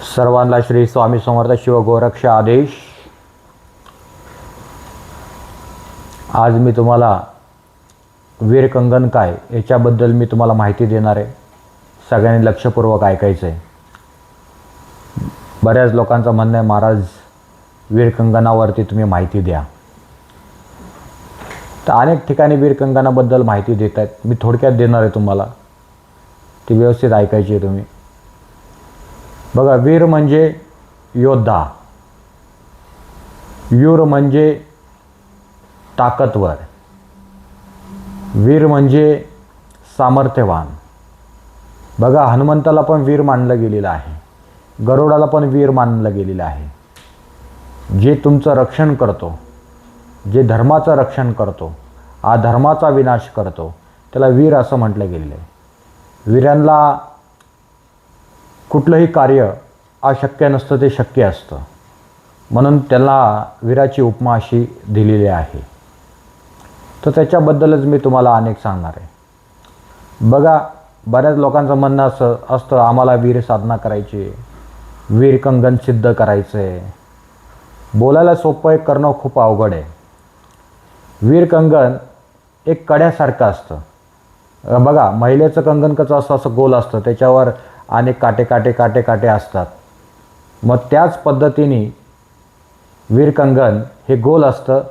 सर्वांना श्री स्वामी समर्थ शिवगोरक्ष आदेश. आज मी तुम्हाला वीर कंगन काय याच्याबद्दल मी तुम्हाला माहिती देणार आहे. सगळ्यांनी लक्षपूर्वक ऐकायचं आहे बऱ्याच लोकांचं म्हणणं आहे महाराज वीर कंगनावरती तुम्ही माहिती द्या. तर अनेक ठिकाणी वीर कंगनाबद्दल माहिती देत आहेत मी थोडक्यात देणार आहे तुम्हाला. ती व्यवस्थित ऐकायची आहे तुम्ही. बघा वीर म्हणजे योद्धा. यूर म्हणजे ताकदवर वीर म्हणजे सामर्थ्यवान. बघा हनुमंताला पण वीर मानलं गेलेलं आहे. गरुडाला पण वीर मानलं गेलेलं आहे. जे तुमचं रक्षण करतो जे धर्माचं रक्षण करतो अधर्माचा विनाश करतो त्याला वीर असं म्हटलं गेलेलं आहे. वीरांना कुठलंही कार्य अशक्य नसतं ते शक्य असतं. म्हणून त्याला वीराची उपमा अशी दिलेली आहे. तर त्याच्याबद्दलच मी तुम्हाला अनेक सांगणार आहे. बघा बऱ्याच लोकांचं म्हणणं असं असतं आम्हाला वीर साधना करायची वीर कंगन सिद्ध करायचं आहे बोलायला सोपं आहे करणं खूप अवघड आहे. वीर कंगन एक कड्यासारखं असतं. बघा महिलेचं कंगन कसं असं असं गोल असतं. त्याच्यावर अनेक काटे काटे काटे काटे असतात. मग त्याच पद्धतीने वीरकंगन हे गोल असतं.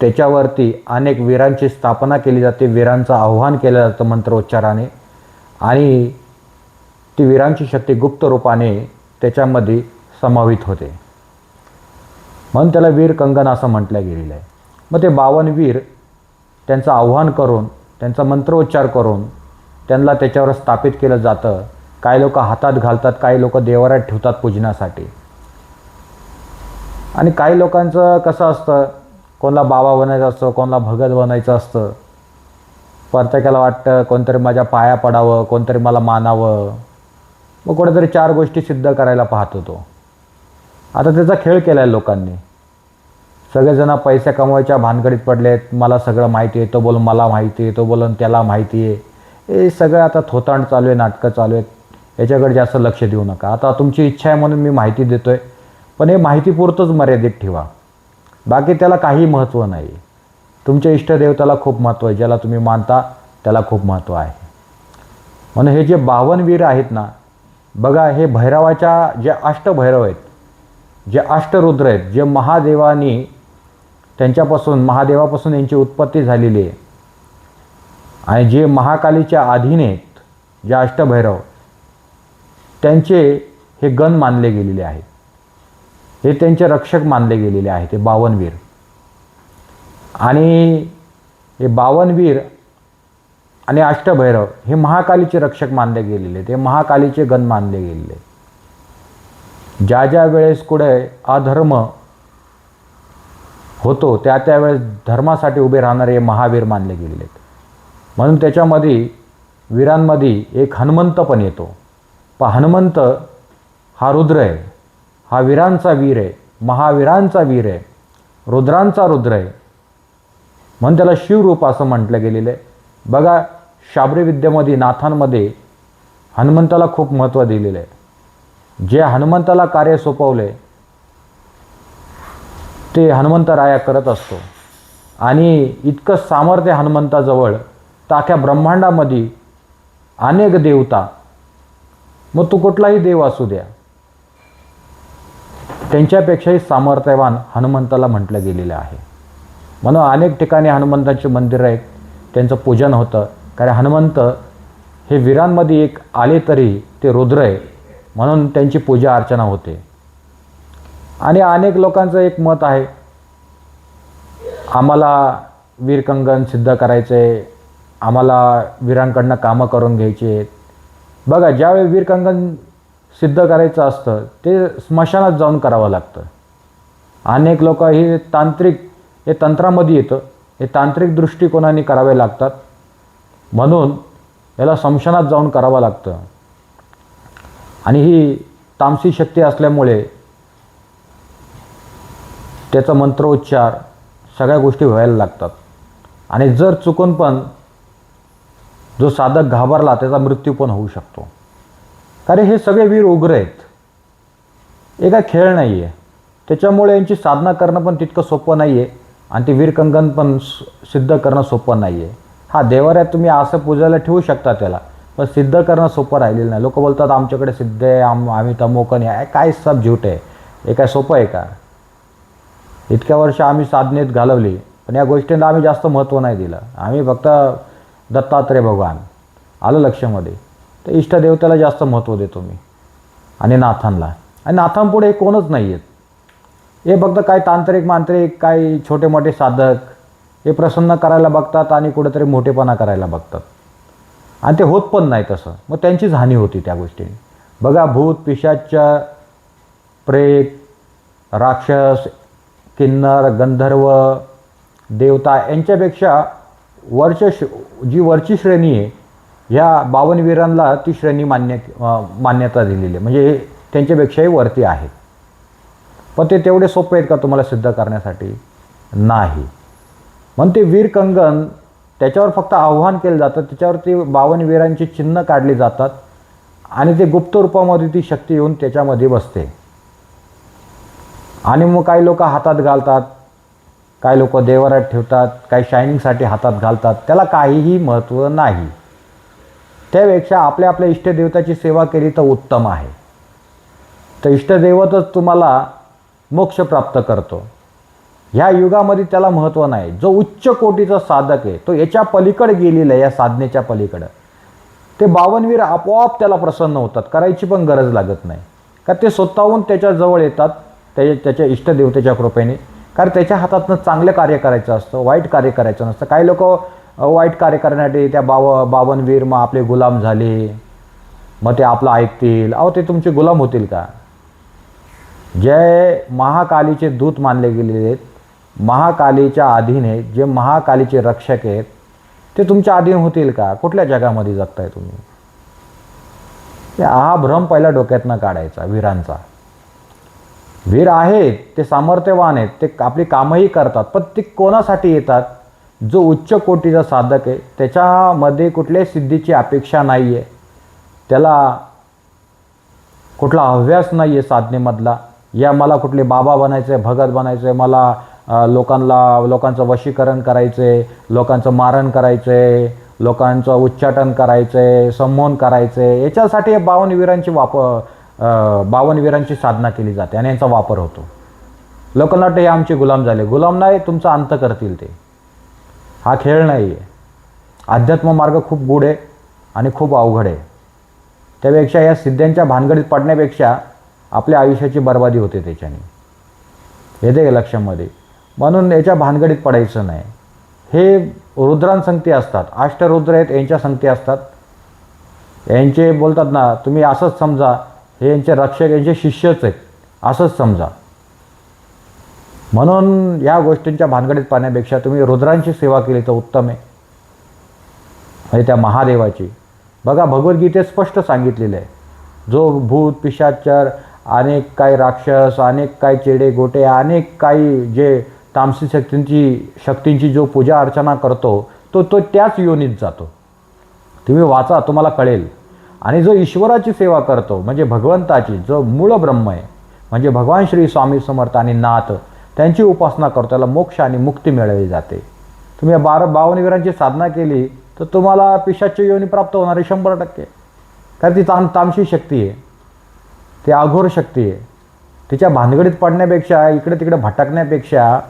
त्याच्यावरती अनेक वीरांची स्थापना केली जाते. वीरांचं आव्हान केलं जातं मंत्रोच्चाराने. आणि ती वीरांची शक्ती गुप्त रूपाने त्याच्यामध्ये समावित होते. म्हणून त्याला वीर कंगन असं म्हटलं गेलेलं आहे. मग ते बावन वीर त्यांचं आव्हान करून त्यांचा मंत्रोच्चार करून त्यांना त्याच्यावर स्थापित केलं जातं. काही लोक हातात घालतात काही लोक देवारात ठेवतात पूजनासाठी. आणि काही लोकांचं कसं असतं कोणाला बाबा बनायचं असतं कोणाला भगत बनायचं असतं. प्रत्येकाला वाटतं कोणतरी माझ्या पाया पडावं कोणतरी मला मानावं. मग कुठेतरी चार गोष्टी सिद्ध करायला पाहत होतो आता त्याचा खेळ केला आहे लोकांनी. सगळेजण पैसे कमवायच्या भानगडीत पडलेत. मला सगळं माहिती आहे तो बोल मला माहिती आहे तो बोलून त्याला माहिती आहे. हे सगळं आता थोतांड चालू आहे नाटकं चालू आहेत. याच्याकडे जास्त लक्ष देऊ नका. आता तुमची इच्छा आहे म्हणून मी माहिती देतो आहे पण हे माहितीपुरतंच मर्यादित ठेवा. बाकी त्याला काही महत्त्व नाही. तुमच्या इष्टदेवताला खूप महत्त्व आहे. ज्याला तुम्ही मानता त्याला खूप महत्त्व आहे. म्हणून हे जे बावनवीर आहेत ना बघा हे भैरवाच्या जे अष्टभैरव आहेत जे अष्टरुद्र आहेत जे महादेवानी त्यांच्यापासून महादेवापासून यांची उत्पत्ती झालेली आहे. आणि जे महाकालीच्या अधीन आहेत जे अष्टभैरव त्यांचे हे गण मानले गेलेले आहेत. हे त्यांचे रक्षक मानले गेलेले आहेत हे बावनवीर. आणि हे बावनवीर आणि अष्टभैरव हे महाकालीचे रक्षक मानले गेलेले ते महाकालीचे गण मानले गेलेले ज्या ज्या वेळेस कुठे अधर्म होतो त्या त्यावेळेस धर्मासाठी उभे राहणारे हे महावीर मानले गेलेले आहेत. म्हणून त्याच्यामध्ये वीरांमध्ये एक हनुमंत पण येतो. पण हनुमंत हा रुद्र आहे. हा वीरांचा वीर आहे. महावीरांचा वीर आहे. रुद्रांचा रुद्र आहे. म्हणून त्याला शिवरूप असं म्हटलं गेलेलं आहे. बघा शाबरीविद्येमध्ये नाथांमध्ये हनुमंताला खूप महत्त्व दिलेलं आहे. जे हनुमंताला कार्य सोपवले ते हनुमंतराया करत असतो. आणि इतकं सामर्थ्य हनुमंताजवळ ताक्या ब्रह्मांडामध्ये अनेक देवता. मग तू कुठलाही देव असू द्या. त्यांच्यापेक्षाही सामर्थ्यवान हनुमंताला म्हटलं गेलेलं आहे. म्हणून अनेक ठिकाणी हनुमंताचे मंदिर आहेत. त्यांचं पूजन होतं. कारण हनुमंत हे वीरांमध्ये एक आले तरी ते रुद्र आहे. म्हणून त्यांची पूजा अर्चना होते. आणि अनेक लोकांचं एक मत आहे. आम्हाला वीरकंगन सिद्ध करायचं आहे आम्हाला वीरांकडनं कामं करून घ्यायची आहेत. बघा ज्यावेळी वीरकंगन सिद्ध करायचं असतं ते स्मशानात जाऊन करावं लागतं. अनेक लोक हे तांत्रिक हे तंत्रामध्ये येतं. हे तांत्रिक दृष्टिकोनाने करावे लागतात. म्हणून याला स्मशानात जाऊन करावं लागतं. आणि ही तामसी शक्ती असल्यामुळे त्याचा मंत्रोच्चार सगळ्या गोष्टी व्हायला लागतात. आणि जर चुकून पण जो साधक घाबरला त्याचा मृत्यू पण होऊ शकतो. कारण हे सगळे वीर उग्र आहेत. हे काय खेळ नाही आहे त्याच्यामुळे यांची साधना करणं पण तितकं सोपं नाही आहे आणि ते वीरकंगन पण सिद्ध करणं सोपं नाही आहे हा देवाऱ्यात तुम्ही असं पूजायला ठेवू शकता त्याला. पण सिद्ध करणं सोपं राहिलेलं नाही. लोक बोलतात आमच्याकडे सिद्ध आहे आम आम्ही तमोकन आहे. काय सब झूट आहे. हे काय सोपं आहे का? इतक्या वर्ष आम्ही साधनेत घालवली. पण या गोष्टींना आम्ही जास्त महत्त्व नाही दिलं. आम्ही फक्त दत्तात्रय भगवान. आलं लक्षामध्ये. तर इष्टदेवतेला जास्त महत्त्व देतो मी. आणि नाथांना आणि नाथांपुढे कोणच नाही आहेत हे फक्त काय तांत्रिक मांत्रिक काही छोटे मोठे साधक हे प्रसन्न करायला बघतात आणि कुठेतरी मोठेपणा करायला बघतात. आणि ते होत पण नाही तसं. मग त्यांचीच हानी होती त्या गोष्टीने. बघा भूत पिशाच्या प्रेत राक्षस किन्नर गंधर्व देवता यांच्यापेक्षा वरच जी वरची श्रेणी आहे ह्या बावनवीरांना ती श्रेणी मान्य मान्यता दिलेली आहे. म्हणजे हे त्यांच्यापेक्षाही वरती आहे. पण ते तेवढे सोपे आहेत का तुम्हाला सिद्ध करण्यासाठी? नाही. म्हणून ते वीर कंगन त्याच्यावर फक्त आव्हान केलं जातं त्याच्यावरती बावनवीरांची चिन्ह काढली जातात आणि ते गुप्त रूपामध्ये ती शक्ती येऊन त्याच्यामध्ये बसते. आणि मग काही लोक हातात घालतात काही लोक देवरात ठेवतात काही शायनिंगसाठी हातात घालतात त्याला काहीही महत्त्व नाही. त्यापेक्षा आपल्या आपल्या इष्टदेवताची सेवा केली तर उत्तम आहे. तर इष्टदैवतच तुम्हाला मोक्ष प्राप्त करतो. ह्या युगामध्ये त्याला महत्त्व नाही. जो उच्च कोटीचा साधक आहे तो याच्या पलीकडे गेलेला आहे या साधनेच्या पलीकडं. ते बावनवीर आपोआप त्याला प्रसन्न होतात करायची पण गरज लागत नाही. का ते स्वतःहून त्याच्याजवळ येतात त्या त्याच्या इष्टदेवतेच्या कृपेने. कारण त्याच्या हातातनं चांगलं कार्य करायचं असतं वाईट कार्य करायचं नसतं. काही लोक वाईट कार्य करण्यासाठी त्या बाव बावनवीर मग आपले गुलाम झाले. मग ते आपलं ऐकतील. अहो ते तुमचे गुलाम होतील का? जे महाकालीचे दूत मानले गेलेले आहेत महाकालीच्या अधीन आहेत जे महाकालीचे रक्षक आहेत ते तुमच्या अधीन होतील का? कुठल्या जगामध्ये जगताय तुम्ही? हा भ्रम पहिला डोक्यातनं काढायचा वीरांचा. वीर आहेत ते सामर्थ्यवान आहेत ते आपली कामही करतात पण ते कोणासाठी येतात? जो उच्च कोटीचा साधक आहे त्याच्यामध्ये कुठल्याही सिद्धीची अपेक्षा नाही आहे त्याला कुठला हव्यास नाही आहे साधनेमधला. या मला कुठले बाबा बनायचं आहे भगत बनायचं आहे मला लोकांना लोकांचं वशीकरण करायचं आहे लोकांचं मारण करायचं आहे लोकांचं उच्चाटन करायचं आहे संमोहन करायचं आहे याच्यासाठी बावनवीरांची वापर बावनवीरांची साधना केली जाते आणि यांचा वापर होतो. लोकनाट हे आमचे गुलाम झाले. गुलाम नाही तुमचा अंत करतील ते. हा खेळ नाही आहे अध्यात्म मार्ग खूप गुढ आहे आणि खूप अवघड आहे. त्यापेक्षा या सिद्ध्यांच्या भानगडीत पडण्यापेक्षा आपल्या आयुष्याची बर्बादी होते त्याच्याने. येते का लक्षामध्ये. म्हणून याच्या भानगडीत पडायचं नाही. हे रुद्रांसंगती असतात. अष्टरुद्र आहेत यांच्या संगती असतात. यांचे बोलतात ना तुम्ही असंच समजा हे यांचे रक्षक यांचे शिष्यच आहेत. असंच समजा. म्हणून या गोष्टींच्या भानगडीत पाहण्यापेक्षा तुम्ही रुद्रांची सेवा केली तर उत्तम आहे. म्हणजे त्या महादेवाची. बघा भगवद्गीतेत स्पष्ट सांगितलेलं आहे. जो भूत पिशाचर अनेक काही राक्षस अनेक काही चेडे गोटे अनेक काही जे तामसी शक्तींची शक्तींची जो पूजा अर्चना करतो तो तो त्याच योनीत जातो. तुम्ही वाचा तुम्हाला कळेल. आणि जो ईश्वराची सेवा करतो म्हणजे भगवंताची जो मूळ ब्रह्म आहे म्हणजे भगवान श्री स्वामी समर्थ आणि नाथ त्यांची उपासना करतो त्याला मोक्ष आणि मुक्ती मिळवली जाते. तुम्ही बार बारा बावनवीरांची साधना केली तर तुम्हाला पिशाची योनी प्राप्त होणार आहे शंभर टक्के. कारण ती ताम तामशी शक्ती आहे. ती अघोर शक्ती आहे. तिच्या भानगडीत पडण्यापेक्षा इकडे तिकडे भटकण्यापेक्षा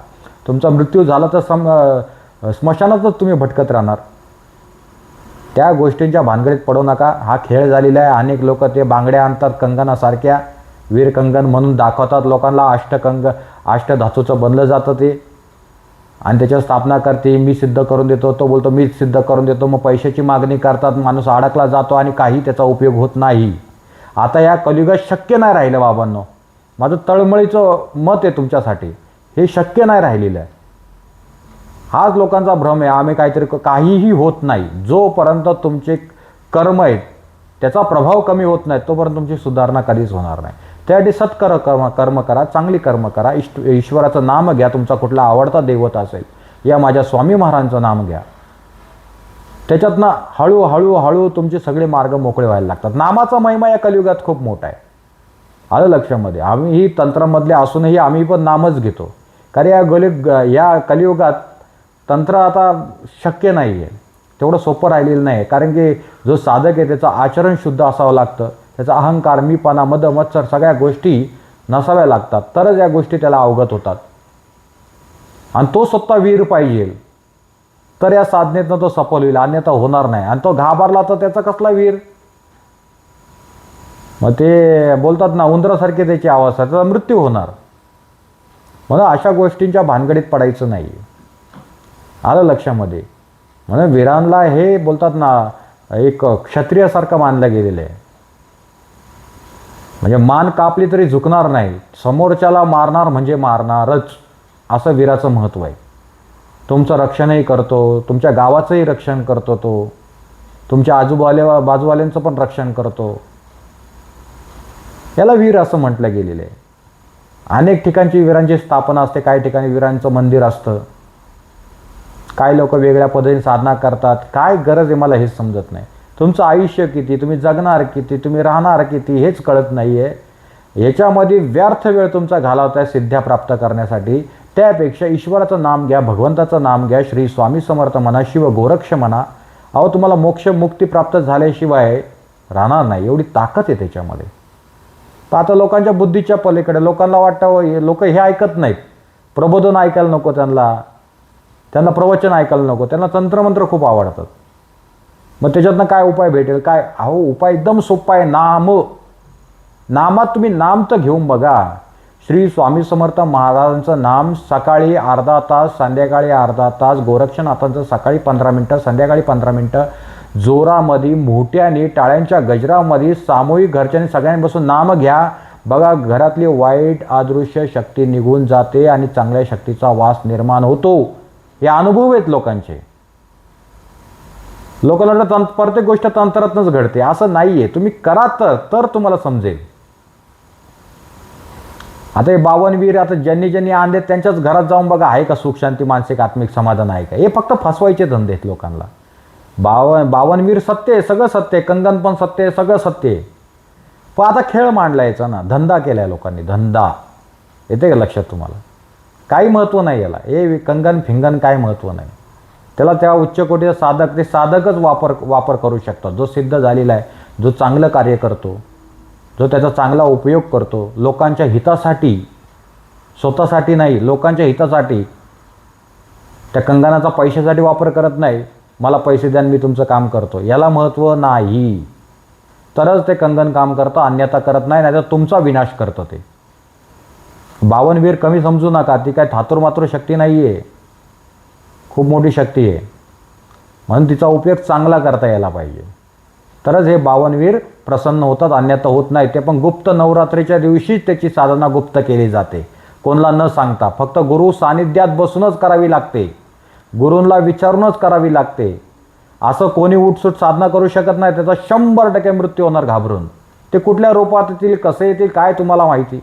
तुमचा मृत्यू झाला तर सम स्मशानातच तुम्ही भटकत राहणार. त्या गोष्टींच्या भानगडीत पडू नका. हा खेळ झालेला आहे. अनेक लोक ते बांगड्या आणतात कंगनासारख्या. वीर कंगन म्हणून दाखवतात लोकांना. अष्टकंग अष्टधातूचं बनलं जातं ते. आणि त्याच्यावर स्थापना करते. मी सिद्ध करून देतो तो बोलतो मी सिद्ध करून देतो. मग पैशाची मागणी करतात. माणूस अडकला जातो आणि काही त्याचा उपयोग होत नाही. आता या कलियुगात शक्य नाही राहिलं बाबांनो. माझं तळमळीचं मत आहे तुमच्यासाठी. हे शक्य नाही राहिलेलं आहे. हाच लोकांचा भ्रम आहे. आम्ही काहीतरी काहीही होत नाही. जोपर्यंत तुमचे कर्म आहेत त्याचा प्रभाव कमी होत नाही तोपर्यंत तुमची सुधारणा कधीच होणार नाही. त्यासाठी सत्कर कर्म कर्म करा चांगली कर्म करा. इष्ट ईश्वराचं नाम घ्या. तुमचा कुठला आवडता दैवत असेल या माझ्या स्वामी महाराजांचं नाम घ्या. त्याच्यातनं हळूहळू हळू तुमचे सगळे मार्ग मोकळे व्हायला लागतात. नामाचा महिमा या कलियुगात खूप मोठा आहे. आलं लक्षामध्ये? आम्ही ही तंत्रामधले असूनही आम्ही पण नामच घेतो. कारण या गली या कलियुगात तंत्र आता शक्य नाही आहे तेवढं सोपं राहिलेलं नाही कारण की जो साधक आहे त्याचं आचरण शुद्ध असावं लागतं. त्याचा अहंकार मीपणा मद मत्सर सगळ्या गोष्टी नसाव्या लागतात. तरच या गोष्टी त्याला अवगत होतात. आणि तो स्वतः वीर पाहिजे. तर या साधनेतनं तो सफल होईल. अन्यथा होणार नाही. आणि तो घाबरला तर त्याचा कसला वीर? मग ते बोलतात ना उंदरासारखे त्याची आवाज त्याचा मृत्यू होणार. म्हणून अशा गोष्टींच्या भानगडीत पडायचं नाही आलं लक्षामध्ये. म्हणून वीरांना हे बोलतात ना एक क्षत्रियासारखं मानलं गेलेलं आहे. म्हणजे मान कापली तरी झुकणार नाही. समोरच्याला मारणार म्हणजे मारणारच असं वीराचं महत्त्व आहे. तुमचं रक्षणही करतो तुमच्या गावाचंही रक्षण करतो तो. तुमच्या आजूबाल्या बाजूवाल्यांचं पण रक्षण करतो. याला वीर असं म्हटलं गेलेलं आहे. अनेक ठिकाणची वीरांची स्थापना असते काही ठिकाणी वीरांचं मंदिर असतं. काय लोक वेगळ्या पद्धतीने साधना करतात? काय गरज आहे मला हेच समजत नाही. तुमचं आयुष्य किती? तुम्ही जगणार किती? तुम्ही राहणार किती? हेच कळत नाही आहे याच्यामध्ये व्यर्थ वेळ तुमचा घालवताय सिद्ध्या प्राप्त करण्यासाठी. त्यापेक्षा ईश्वराचं नाम घ्या भगवंताचं नाम घ्या श्री स्वामी समर्थ म्हणा शिव गोरक्ष म्हणा. अहो तुम्हाला मोक्ष मुक्ती प्राप्त झाल्याशिवाय राहणार नाही. एवढी ताकद आहे त्याच्यामध्ये. तर आता लोकांच्या बुद्धीच्या पलीकडे लोकांना वाटतं लोक हे ऐकत नाहीत. प्रबोधन ऐकायला नको त्यांना. त्यांना प्रवचन ऐकायला नको. त्यांना तंत्रमंत्र खूप आवडतात. मग त्याच्यातनं काय उपाय भेटेल? काय? अहो उपाय एकदम सोपा आहे. नाम. नामात तुम्ही नाम तर घेऊन बघा. श्री स्वामी समर्थ महाराजांचं नाम सकाळी अर्धा तास संध्याकाळी अर्धा तास गोरक्षनाथांचं सकाळी पंधरा मिनटं संध्याकाळी पंधरा मिनटं. जोरामध्ये मोठ्याने टाळ्यांच्या गजरामध्ये सामूहिक घरच्यांनी सगळ्यांनी बसून नाम घ्या. बघा घरातली वाईट अदृश्य शक्ती निघून जाते आणि चांगल्या शक्तीचा वास निर्माण होतो. हे अनुभव आहेत लोकांचे. लोकांना तंत प्रत्येक गोष्ट तंत्रातनंच घडते. असं नाही आहे तुम्ही करा तर तर तुम्हाला समजेल. आता हे बावनवीर आता ज्यांनी ज्यांनी आणले त्यांच्याच घरात जाऊन बघा आहे का सुख शांती मानसिक आत्मिक समाधान आहे का? हे फक्त फसवायचे धंदे आहेत लोकांना. बावन बावनवीर सत्य आहे सगळं सत्य आहे कंगन पण सत्य आहे सगळं सत्य आहे. पण आता खेळ मांडला याचा ना धंदा केलाय लोकांनी धंदा. येते का लक्षात तुम्हाला? काही महत्त्व नाही याला. हे कंगन फिंगन काय महत्त्व नाही. त्याला त्या उच्चकोटीचा साधक ते साधकच वापर वापर करू शकतात. जो सिद्ध झालेला आहे जो चांगलं कार्य करतो जो त्याचा चांगला उपयोग करतो लोकांच्या हितासाठी स्वतःसाठी नाही लोकांच्या हितासाठी. त्या कंगनाचा पैशासाठी वापर करत नाही. मला पैसे द्या मी तुमचं काम करतो. याला महत्त्व नाही. तरच ते कंगन काम करतं अन्यथा करत नाही नाही तर तुमचा विनाश करतं ते. बावनवीर कमी समजू नका. ती काय थातूर मात्र शक्ती नाही आहे खूप मोठी शक्ती आहे. म्हणून तिचा उपयोग चांगला करता यायला पाहिजे. तरच हे बावनवीर प्रसन्न होतात अन्यथा होत नाही. ते पण गुप्त नवरात्रीच्या दिवशीच त्याची साधना गुप्त केली जाते. कोणाला न सांगता. फक्त गुरु सानिध्यात बसूनच करावी लागते. गुरूंला विचारूनच करावी लागते. असं कोणी उठसूट साधना करू शकत नाही. त्याचा शंभर टक्के मृत्यू होणार घाबरून. ते कुठल्या रूपात येतील कसे येतील काय तुम्हाला माहिती?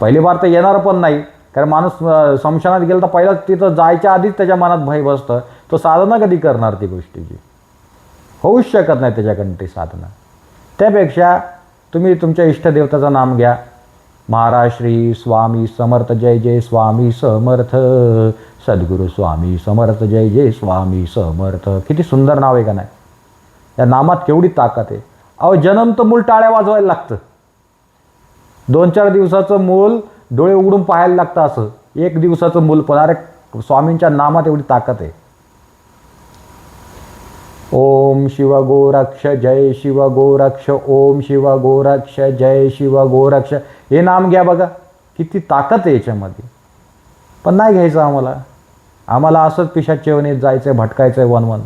पहिली बार तर येणार पण नाही. कारण माणूस अं, स्मशानात गेला तर पहिला तिथं जायच्या आधीच त्याच्या मनात भय बसतं. तो साधना कधी करणार ती गोष्टीची? होऊच शकत नाही त्याच्याकडून ती साधना. त्यापेक्षा तुम्ही तुमच्या इष्टदेवताचं नाम घ्या. महाराज श्री स्वामी समर्थ जय जय स्वामी समर्थ. सद्गुरू स्वामी समर्थ जय जय स्वामी समर्थ. किती सुंदर नाव आहे का नाही? या नामात केवढी ताकद आहे. अहो जन्म तर मूल टाळ्या वाजवायला लागतं. दोन चार दिवसाचं मूल डोळे उघडून पाहायला लागतं असं. एक दिवसाचं मूल पण. अरे स्वामींच्या नामात एवढी ताकद आहे. ओम शिव गोरक्ष जय शिव गोरक्ष ओम शिव गोरक्ष जय शिव गोरक्ष. हे नाम घ्या बघा. किती ताकद आहे याच्यामध्ये. पण नाही घ्यायचं आम्हाला. आम्हाला असंच पिशात चेवणीत जायचं आहे भटकायचं आहे वन वन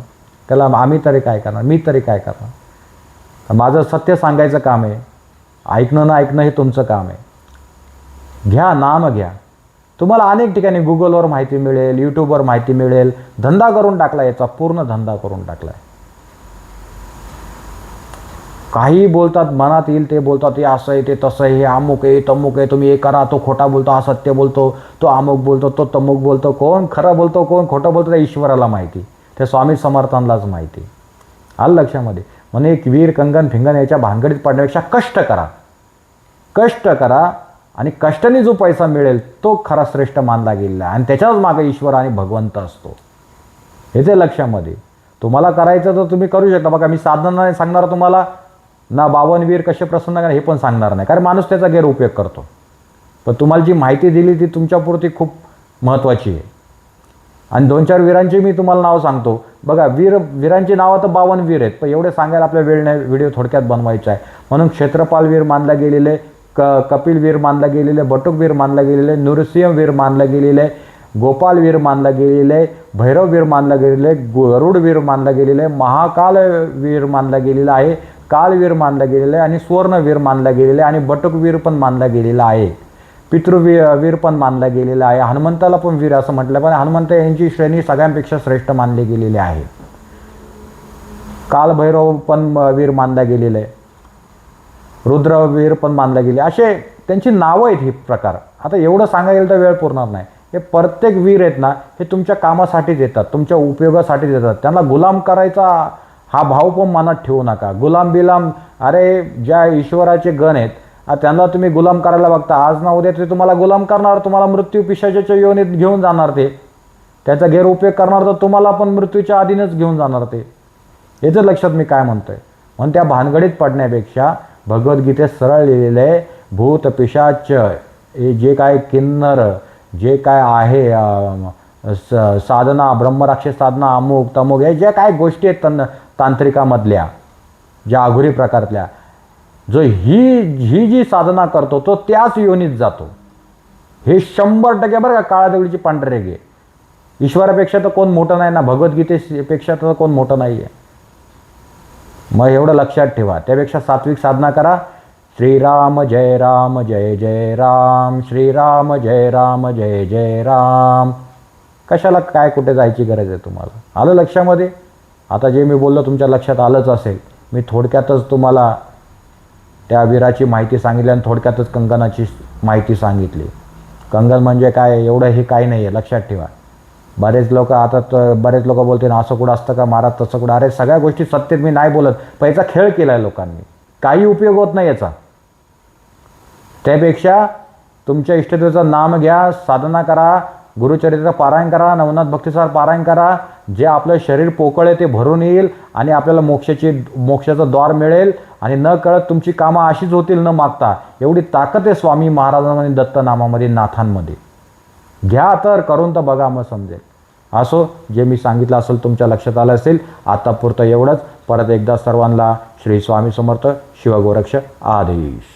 त्याला आम्ही तरी काय करणार? मी तरी काय करणार? माझं सत्य सांगायचं काम आहे. ऐकणं ना ऐकणं हे तुमचं काम आहे. घ्या नाम घ्या. तुम्हाला अनेक ठिकाणी गुगलवर माहिती मिळेल यूट्यूबवर माहिती मिळेल. धंदा करून टाकला याचा पूर्ण धंदा करून टाकला आहे काही बोलतात मनात येईल ते बोलतात हे असं आहे ते तसं आहे हे अमुक आहे तमुक आहे तुम्ही हे करा तो खोटा बोलतो असत्य बोलतो तो अमुक बोलतो तो तमुक बोलतो. कोण खरं बोलतो कोण खोटं बोलतो त्या ईश्वराला माहिती. त्या स्वामी समर्थांनाच माहिती. आलं लक्षामध्ये? म्हणून एक वीर कंगन फिंगन याच्या भानगडीत पडण्यापेक्षा कष्ट करा. कष्ट करा आणि कष्टाने जो पैसा मिळेल तो खरा श्रेष्ठ मानला गेलेला आहे. आणि त्याच्याच मागे ईश्वर आणि भगवंत असतो. हे ते लक्षामध्ये तुम्हाला करायचं तर तुम्ही करू शकता. बघा मी साधना नाही सांगणार तुम्हाला ना बावनवीर कसे प्रसन्न करा हे पण सांगणार नाही. कारण माणूस त्याचा गैरउपयोग करतो. पण तुम्हाला जी माहिती दिली ती तुमच्यापुरती खूप महत्त्वाची आहे. आणि दोन चार वीरांची मी तुम्हाला नाव सांगतो. बघा वीर वीरांची नावं तर बावन वीर आहेत पण एवढे सांगायला आपल्या वेळ नाही व्हिडिओ थोडक्यात बनवायचा आहे म्हणून क्षेत्रपाल वीर मानला गेलेले क कपिल वीर मानला गेलेले बटुक वीर मानला गेलेले नृसिंह वीर मानला गेलेले गोपाल वीर मानला गेलेले भैरव वीर मानला गेलेले गरुड वीर मानला गेलेले महाकाल वीर मानला गेलेला आहे कालवीर मानला गेलेला आहे आणि सुवर्णवीर मानला गेलेला आहे आणि बटुकवीर पण मानला गेलेला आहे पितृवीर वीर पण मानला गेलेला आहे. हनुमंताला पण वीर असं म्हटलं पण हनुमंत यांची श्रेणी सगळ्यांपेक्षा श्रेष्ठ मानली गेलेली आहे. कालभैरव पण वीर मानला गेलेलं आहे. रुद्रवीर पण मानला गेले. असे त्यांची नावं आहेत ही प्रकार. आता एवढं सांगायला गेलं तर वेळ पुरणार नाही. हे प्रत्येक वीर आहेत ना हे तुमच्या कामासाठीच येतात तुमच्या उपयोगासाठीच येतात. त्यांना गुलाम करायचा हा भाव पण मनात ठेवू नका. गुलाम बिलाम अरे ज्या ईश्वराचे गण आहेत त्यांना तुम्ही गुलाम करायला बघता. आज ना उद्या ते तुम्हाला गुलाम करणार तुम्हाला मृत्यू पिशाच्या योनीत घेऊन जाणार ते. त्याचा गैरउपयोग करणार तर तुम्हाला पण मृत्यूच्या आधीनच घेऊन जाणार ते. याचं लक्षात मी काय म्हणतोय? म्हणून त्या भानगडीत पडण्यापेक्षा भगवद्गीतेत सरळ लिहिलेलं आहे भूत पिशाच हे जे काय किन्नर जे काय आहे स- साधना ब्रह्मराक्षस साधना अमुक तमुक हे ज्या काय गोष्टी आहेत तन तांत्रिकामधल्या ज्या आघुरी प्रकारातल्या जो ही ही जी साधना करतो तो त्याच योनीत जातो. हे शंभर टक्के बरं का काळादगडीची पांढरे घे ईश्वरापेक्षा तर कोण मोठं नाही ना भगवद्गीतेपेक्षा तर कोण मोठं नाही आहे मग एवढं लक्षात ठेवा. त्यापेक्षा सात्विक साधना करा. श्रीराम जय राम जय जय राम. श्रीराम जय राम जय जय राम. कशाला काय कुठे जायची गरज आहे तुम्हाला? आलं लक्षामध्ये? आता जे मी बोललो तुमच्या लक्षात आलंच असेल. मी थोडक्यातच तुम्हाला त्या वीराची माहिती सांगितली आणि थोडक्यातच कंगनाची माहिती सांगितली. कंगन म्हणजे काय? एवढं हे काही नाही आहे लक्षात ठेवा. बरेच लोक आता तर बरेच लोक बोलतील असं कुठं असतं का महाराज तसं कुठं? अरे सगळ्या गोष्टी सत्तेत मी नाही बोलत. पण याचा खेळ केला आहे लोकांनी. काही उपयोग होत नाही याचा. त्यापेक्षा तुमच्या इष्टदेवाचं नाम घ्या साधना करा गुरुचरित्र पारायण करा नवनाथ भक्तिसार पारायण करा. जे आपलं शरीर पोकळ आहे ते भरून येईल आणि आपल्याला मोक्षाची मोक्षाचं द्वार मिळेल. आणि न कळत तुमची कामं अशीच होतील न मागता. एवढी ताकद आहे स्वामी महाराजांमध्ये दत्तनामामध्ये नाथांमध्ये. घ्या तर करून तर बघा मग समजेल. असो जे मी सांगितलं असेल तुमच्या लक्षात आलं असेल आतापुरतं एवढंच. परत एकदा सर्वांना श्री स्वामी समर्थ शिवगोरक्ष आदेश.